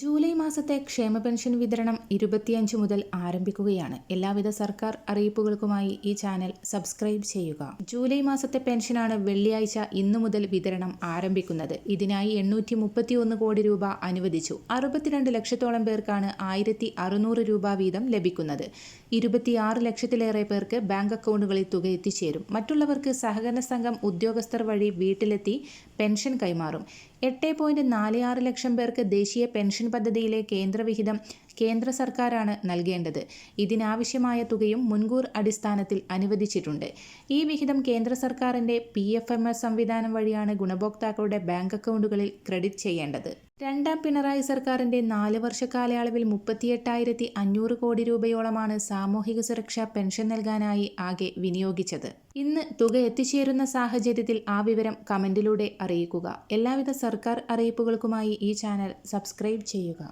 July മാസത്തെ ക്ഷേമ pension വിതരണം ഇരുപത്തിയഞ്ച് മുതൽ ആരംഭിക്കുകയാണ്. എല്ലാവിധ സർക്കാർ അറിയിപ്പുകൾക്കുമായി ഈ ചാനൽ സബ്സ്ക്രൈബ് ചെയ്യുക. ജൂലൈ മാസത്തെ പെൻഷനാണ് വെള്ളിയാഴ്ച ഇന്നു മുതൽ വിതരണം ആരംഭിക്കുന്നത്. ഇതിനായി എണ്ണൂറ്റി മുപ്പത്തിയൊന്ന് കോടി രൂപ അനുവദിച്ചു. അറുപത്തിരണ്ട് ലക്ഷത്തോളം പേർക്കാണ് ആയിരത്തി അറുന്നൂറ് രൂപ വീതം ലഭിക്കുന്നത്. ഇരുപത്തിയാറ് ലക്ഷത്തിലേറെ പേർക്ക് ബാങ്ക് അക്കൗണ്ടുകളിൽ തുക എത്തിച്ചേരും. മറ്റുള്ളവർക്ക് സഹകരണ സംഘം ഉദ്യോഗസ്ഥർ വഴി വീട്ടിലെത്തി പെൻഷൻ കൈമാറും. എട്ട് പോയിന്റ് നാല് ആറ് ലക്ഷം പേർക്ക് ദേശീയ പെൻഷൻ പദ്ധതിയിലെ കേന്ദ്രവിഹിതം കേന്ദ്ര സർക്കാരാണ് നൽകേണ്ടത്. ഇതിനാവശ്യമായ തുകയും മുൻകൂർ അടിസ്ഥാനത്തിൽ അനുവദിച്ചിട്ടുണ്ട്. ഈ വിഹിതം കേന്ദ്ര സർക്കാരിന്റെ പി എഫ് എം എസ് സംവിധാനം വഴിയാണ് ഗുണഭോക്താക്കളുടെ ബാങ്ക് അക്കൗണ്ടുകളിൽ ക്രെഡിറ്റ് ചെയ്യേണ്ടത്. രണ്ടാം പിണറായി സർക്കാരിന്റെ നാല് വർഷ കാലയളവിൽ മുപ്പത്തിയെട്ടായിരത്തി അഞ്ഞൂറ് കോടി രൂപയോളമാണ് സാമൂഹിക സുരക്ഷാ പെൻഷൻ നൽകാനായി ആകെ വിനിയോഗിച്ചത്. ഇന്ന് തുക എത്തിച്ചേരുന്ന സാഹചര്യത്തിൽ ആ വിവരം കമന്റിലൂടെ അറിയിക്കുക. എല്ലാവിധ സർക്കാർ അറിയിപ്പുകൾക്കുമായി ഈ ചാനൽ സബ്സ്ക്രൈബ് ചെയ്യുക.